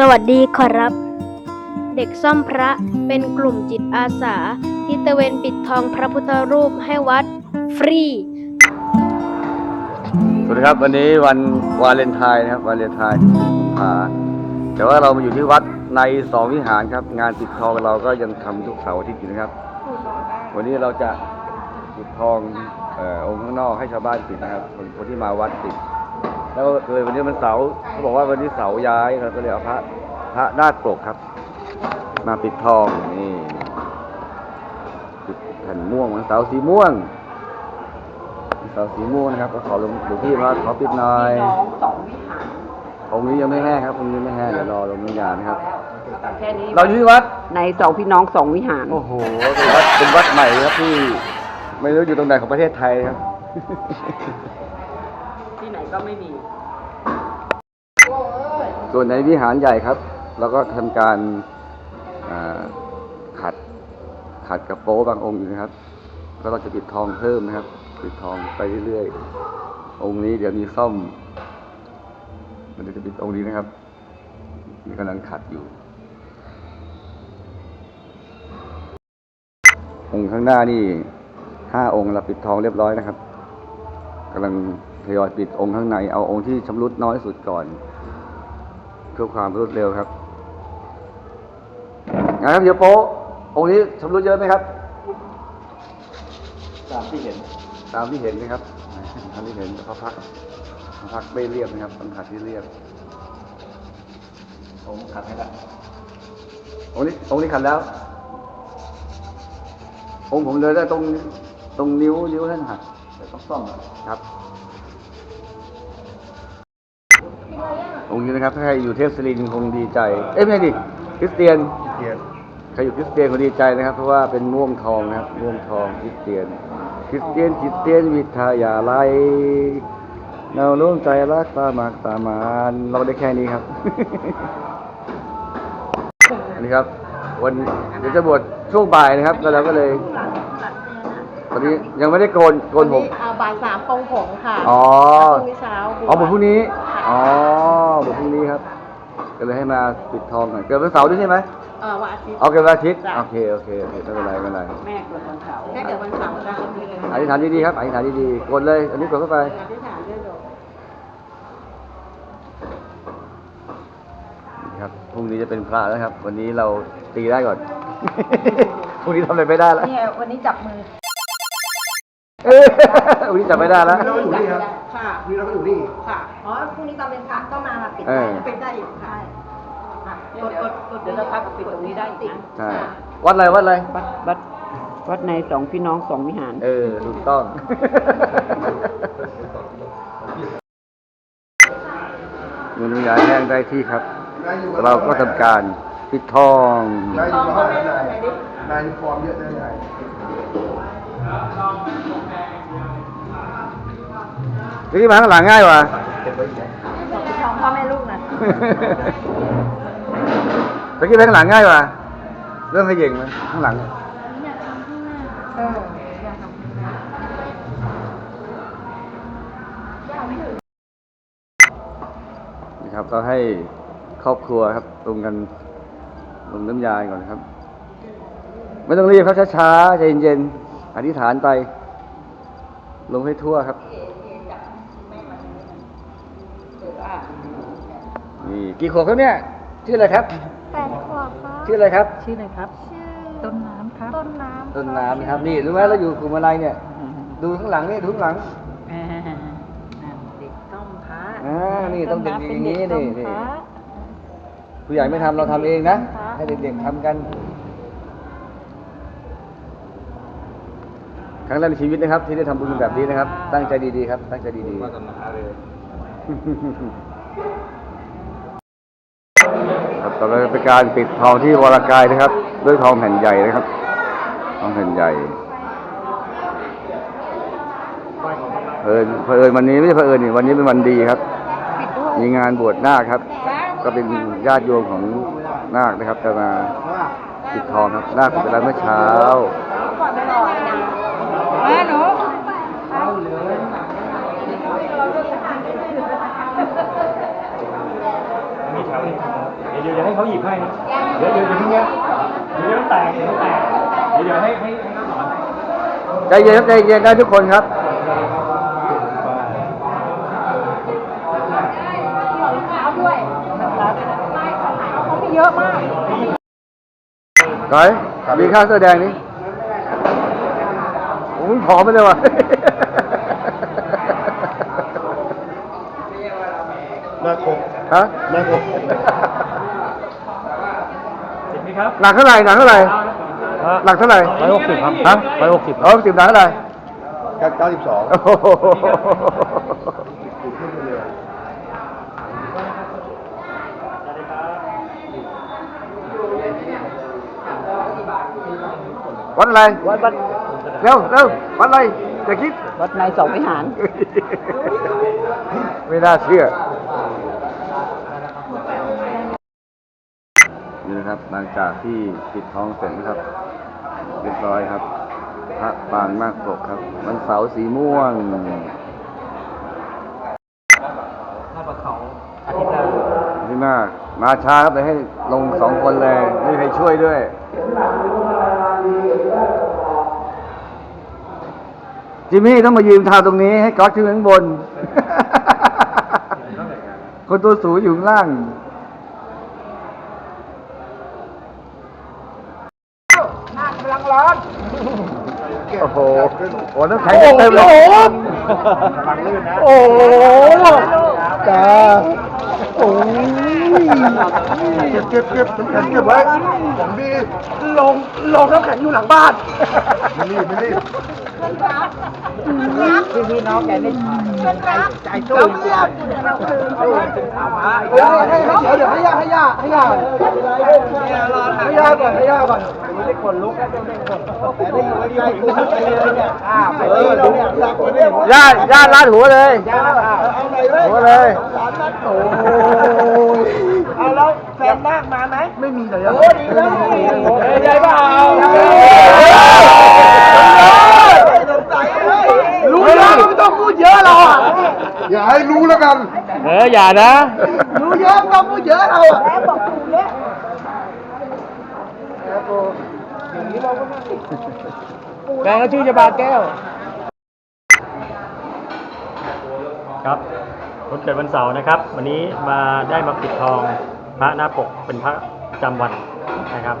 สวัสดีขอรับ เด็กซ่อมพระเป็นกลุ่มจิตอาสา ที่ตะเวนปิดทองพระพุทธรูปให้วัดฟรี สวัสดีครับวันนี้วันวาเลนไทน์นะครับวาเลนไทน์ที่กุมภาแต่ว่าเรามาอยู่ที่วัดในสองวิหารครับ งานปิดทองเราก็ยังทำทุกเสาร์อาทิตย์อยู่นะครับ วันนี้เราจะปิดทองเออองค์ข้างนอกให้ชาวบ้านปิดนะครับคนคนที่มาวัดปิด แล้วก็เลยวันนี้มันเสาร์เขาบอกว่าวันนี้เสาร์ย้ายเราก็เลยเอาพระพระนาคปกครับ มาปิดทองนี่ปิดแผ่นม่วงวันเสาร์สีม่วงเสาสีม่วงนะครับก็ขอหลวงหลวงพี่มาขอปิดหน่อยองค์นี้ยังไม่แห้งครับองค์นี้ไม่แห้งเดี๋ยวรอลงน้ำยานะครับแค่นี้เราอยู่ที่วัดในสองพี่น้องสองวิหาร โอ้โหเป็นวัดเป็นวัดใหม่ครับที่ ไม่รู้อยู่ตรงไหนของประเทศไทยครับที่ไหน ก็ไม่มี ส่วนในวิหารใหญ่ครับ เราก็ทำการอ่าขัดขัดกระโปรงบางองค์อยู่นะครับ ก็เราจะปิดทองเพิ่มนะครับ ปิดทองไปเรื่อยๆ องค์นี้เดี๋ยวมีซ่อม มันจะปิดองค์นี้นะครับนี่กำลังขัดอยู่ องค์ข้างหน้านี่ห้าองค์เราปิดทองเรียบร้อยนะครับกำลัง ทยอยปิดองค์ข้างในเอาองค์ที่ชำรุดน้อยสุดก่อน เพื่อความรวดเร็วครับไงครับเดี๋ยวโป๊ะองค์นี้ชำรุดเยอะไหมครับ ตามที่เห็น ตามที่เห็นนะครับตามที่เห็นพระพักตร์พระพักตร์ไม่เรียบนะครับต้องขัดที่เรียบผมขัดให้แล้วองค์นี้องค์นี้ขัดแล้ว องค์ผมเลยได้ตรงตรงนิ้วนิ้วท่านหัก แต่ต้องซ่อมอะครับองค์นี้นะครับถ้าใครอยู่เทพสลินคงดีใจ เอ้ยไม่ใช่ดิคริสเตียนใครอยู่คริสเตียนคงดีใจนะครับ เพราะว่าเป็นม่วงทองนะครับม่วงทองคริสเตียน คริสเตียนคริสเตียนวิทยาลัยแนวร่วมใจรักสามัครสามานเราได้แค่นี้ครับอันนี้ครับ วันเดี๋ยวจะบวชช่วงบ่ายนะครับ แล้วเราก็เลย ตอนนี้ยังไม่ได้โกนโกนผมเอาบ่ายสามปงผงค่ะอ๋อพรุ่งนี้เช้าบวช อ๋อบวชพรุ่งนี้ ค่ะ อ๋อบวชพรุ่งนี้ครับ ก็เลยให้มาปิดทองหน่อย เกิดวันเสาร์ด้วยใช่ไหมเออวันอาทิตย์ เอาเกิดวันอาทิตย์ จ้ะ โอเค โอเคโอเคไม่เป็นไรไม่เป็นไร แม่เกิดวันเสาร์แค่เกิดวันเสาร์จ้าอธิษฐานดีๆครับ อธิษฐานดีๆ กดเลย อันนี้กดเข้าไป อธิษฐานด้วยโดดนี่ครับ พรุ่งนี้จะเป็นพระแล้วครับ วันนี้เราตีได้ก่อน พรุ่งนี้ทำอะไรไม่ได้แล้วนี่วันนี้จับมือ เออวันนี้จับไม่ได้แล้วจับไม่ได้ค่ะ นี่เราก็อยู่นี่ ค่ะ อ๋อ พรุ่งนี้ตอนเป็นพระก็มามาปิดเอได้อ ปิดได้อีกค่ะค่ะกดกดกดเดี๋ยวเราพักปิดตรงนี้ได้อีกนะใช่วัดอะไรวัดอะไร วัดวัดวัดในสองพี่น้องสองวิหาร เออถูกต้องเงินยาแห้งได้ที่ครับ เราก็ทำการปิดทอง นายอยู่ห้องไหนนายนายฟอร์มเยอะนะนาย นี่มาข้างหลังง่ายกว่าปิดทองพ่อแม่ลูกนะตะกี้ไปข้างหลังง่ายกว่า เรื่องขย่งไหมข้างหลังเออนี่ครับเราให้ครอบครัวครับลงกันลงน้ำยาก่อนครับ ไม่ต้องรีบครับช้าๆใจเย็นๆ อธิษฐานไป ลงให้ทั่วครับ นี่กี่ขวบครับเนี่ย ชื่ออะไรครับ แปดขวบครับชื่ออะไรครับ ชื่ออะไรครับ ชื่อต้นน้ำครับต้นน้ำต้นน้ำนะครับ นี่รู้ไหมเราอยู่กลุ่มอะไรเนี่ย ดูข้างหลังนี่ดูข้างหลังอ่าเด็กต้มพระอ่านี่ต้องเด็กอย่างนี้ต้นี่มนี่พระผู้ใหญ่ไม่ทำเราทำเองนะค่ะให้เด็กๆทำกัน ครั้งแรกในชีวิตนะครับ ที่ได้ทำบุญแบบนี้นะครับ ตั้งใจดีๆครับ ตั้งใจดีๆครับต่อไปเป็นการปิดทองที่วรกายนะครับ ด้วยทองแผ่นใหญ่นะครับ ทองแผ่นใหญ่เผอิญเผอิญวันนี้ไม่ใช่เผอิญนี่วันนี้เป็นวันดีครับ มีงานบวชนาคครับ ก็เป็นญาติโยมของนาคนะครับจะมาปิดทองครับนาคเป็นอะไรเมื่อเช้า แม่หนู น เดี๋ยวเดี๋ยวให้เขาหยิบให้นะเดี๋ยวเดี๋ยวเดี๋ยวเพิ่งเนี้ยเดี๋ยวเดี๋ยวต้องแตกเดี๋ยวต้องแตกเดี๋ยวเดี๋ยวให้ให้ให้น้องสอนให้ใจเย็นครับใจเย็นได้ทุกคนครับเขามีเยอะมากก้อยมีข้าวเสื้อแดงนี่โอ้ยผอมไปเลยว่ะ หน้าโคกฮะ หน้าโคกเห็นไหม ครับหนักเท่าไหร่หนักเท่าไหร่หนักเท่าไหร่ร้อยหกสิบครับฮะร้อยหกสิบร้อยหกสิบหนักเท่าไหร่เก้าสิบสองโอ้โหวัดอะไรวัดวัดเร็วเร็ววัดอะไรจะคิดวัดในสองวิหาร ไม่น่าเชื่อ นี่นะครับ หลังจากที่ปิดทองเสร็จนะครับเรียบร้อยครับ พระปางนาคปกครับ วันเสาร์สีม่วงถ้าปลาเขาอาทิตย์หน้านี่มากมาช้าครับเลยให้ลงสองคนเลยไม่มีใครช่วยด้วยจิมมี่ต้องมายืนทาตรงนี้ให้ก๊อตขึ้นไปข้างบน คนตัวสูงอยู่ข้างล่าง โอ้โหโอ้น้ำแข็งเต็มเลยโอ้โหจ้าโอ้ยเก็บเก็บเก็บน้ำแข็งเก็บไว้ของดีลงลงน้ำแข็งอยู่หลังบ้านไม่รีบไม่รีบ พี่พี่น้องแกไม่ใจสู้เดี๋ยวเดี๋ยวให้ย่าให้ย่าให้ย่าให้ย่าก่อนให้ย่าก่อนไม่ได้ขนลุกแต่ได้อยู่ใจกูใจเลยเนี่ยเออเราเนี่ยเนี่ยญาติญาลาดหัวเลยเอาไหนเลยหัวเลยสามนัดโอ้ยเอาแล้วแฟนนาคมาไหมไม่มีเลยโอ้ดีแล้วใหญ่เปล่า รู้แล้วไม่ต้องพูดเยอะหรอกอย่าให้รู้แล้วกัน เอออย่านะรู้เยอะไม่ต้องพูดเยอะเราอะแฟนเขาชื่อจะบาแก้ว ครับวันเกิดวันเสาร์นะครับ วันนี้มาได้มาปิดทองพระหน้าปกเป็นพระประจำวันนะครับ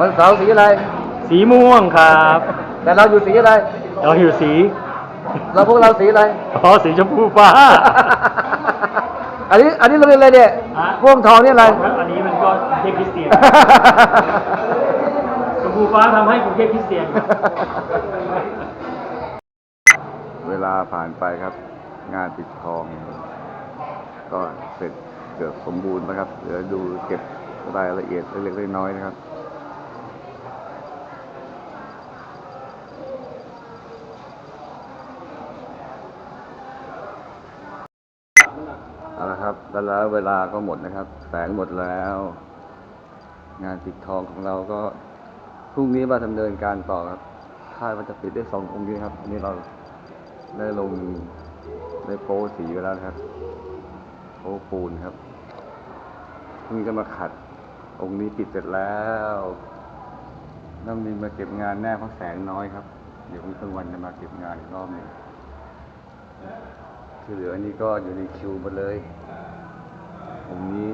วันเสาร์สีอะไร สีม่วงครับ แต่เราอยู่สีอะไร เราอยู่สีเราพวกเราสีอะไร อ๋อ สีชมพูฟ้า อันนี้ อันนี้เราเป็นอะไรเนี่ยฮะ พ่วงทองนี่อะไรแล้วอันนี้มันก็กรุงเทพคริสเตียนชมพูฟ้าทำให้กรุงเทพคริสเตียน เวลาผ่านไปครับ งานปิดทอง ก็เสร็จเกือบสมบูรณ์นะครับ เหลือดูเก็บรายละเอียดเล็กๆน้อยๆนะครับ เอาละครับ แล้วเวลาก็หมดนะครับ แสงหมดแล้ว งานปิดทองของเราก็พรุ่งนี้มาดำเนินการต่อครับคาดว่าจะปิดได้สององค์นี้ครับอันนี้เราได้ลงได้โป๊สีไปแล้วนะครับโป๊ปูนครับพรุ่งนี้ก็มาขัด องค์นี้ปิดเสร็จแล้วน้ำมินมาเก็บงานแน่เพราะแสงน้อยครับ เดี๋ยวพรุ่งนี้วันจะมาเก็บงานอีกรอบหนึ่งที่เหลืออันนี้ก็อยู่ในคิวหมดเลย องค์นี้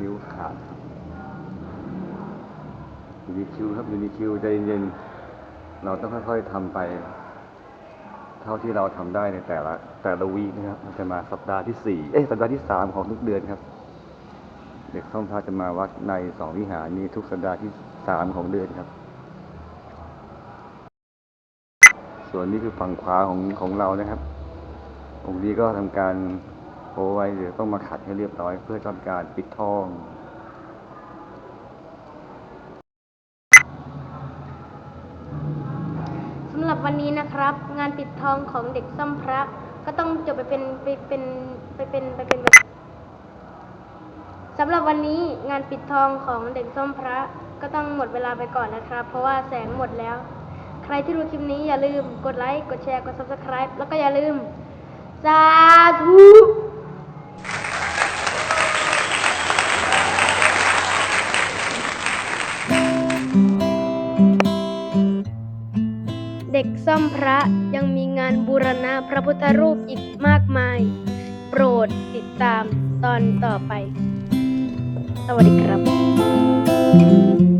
นิ้วขาดครับอยู่ในคิวครับอยู่ในคิวใจเย็นๆเราต้องค่อยๆทำไป เท่าที่เราทำได้ในแต่ละแต่ละวีคนะครับ มันจะมาสัปดาห์ที่สี่เอ้ยสัปดาห์ที่สามของทุกเดือนครับ เด็กท่องพระจะมาวัดในสองวิหารนี้ทุกสัปดาห์ที่สามของเดือนครับ ส่วนนี้คือฝั่งขวาของของเรานะครับองค์นี้ก็ทำการ โพไว้เดี๋ยวต้องมาขัดให้เรียบร้อย เพื่อทำการปิดทองสำหรับวันนี้นะครับ งานปิดทองของเด็กซ่อมพระ ก็ต้องจบไปเป็นไปเป็นไปเป็นไปเป็นสำหรับวันนี้งานปิดทองของเด็กส้มพระก็ต้องหมดเวลาไปก่อนนะครับ เพราะว่าแสงหมดแล้ว ใครที่ดูคลิปนี้อย่าลืมกดไลค์ กดแชร์ กด subscribe แล้วก็อย่าลืม สาธุ ซ่อมพระยังมีงานบูรณะพระพุทธรูปอีกมากมาย โปรดติดตามตอนต่อไป สวัสดีครับ